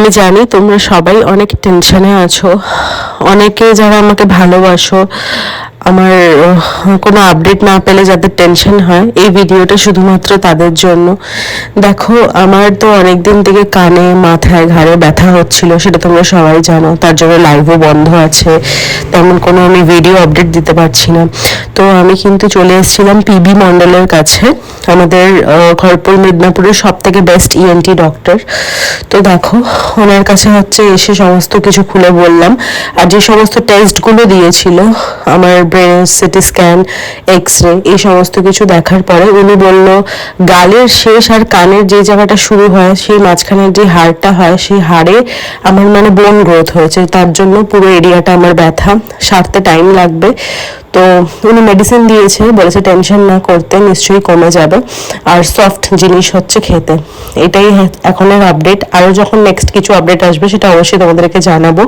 আমি জানি তোমরা সবাই অনেক টেনশনে আছো। অনেকে যারা আমাকে ভালোবাসো আমার কোনো আপডেট না পেলে যাদের টেনশন হয় এই ভিডিওটা শুধুমাত্র তাদের জন্য। দেখো আমার তো অনেক দিন থেকে কানে মাথায় ঘাড়ে ব্যথা হচ্ছিল সেটা তোমরা সবাই জানো। তার জন্য লাইভও বন্ধ আছে। তেমন কোনো আমি ভিডিও আপডেট দিতে পারছি না। তো আমি কিন্তু চলে এসেছিলাম পিবি মণ্ডলের কাছে আমাদের আহ, খড়গপুর মেদিনীপুরের সব থেকে বেস্ট ইএনটি ডক্টর তো দেখো ওনার কাছে হচ্ছে এসে সমস্ত কিছু খুলে বললাম। আর যে সমস্ত টেস্টগুলো দিয়েছিল আমার brain CT scan X ray এই সমস্ত কিছু দেখার পরে উনি বলল, গালের শেষ আর কানের যে জায়গাটা শুরু হয়, সেই মাঝখানের যে হাড়টা হয়, সেই হাড়ে আমার মানে বোন গ্রোথ হয়েছে। তার জন্য পুরো এরিয়াটা আমার ব্যথা। সারতে টাইম লাগবে। তো উনি মেডিসিন দিয়েছে, বলেছে টেনশন না করতে, নিশ্চয়ই কমে যাবে। আর সফট জিনিস হচ্ছে খেতে। এটাই এখনের আপডেট আরও যখন নেক্সট কিছু আপডেট আসবে, সেটা অবশ্যই তোমাদেরকে জানাব।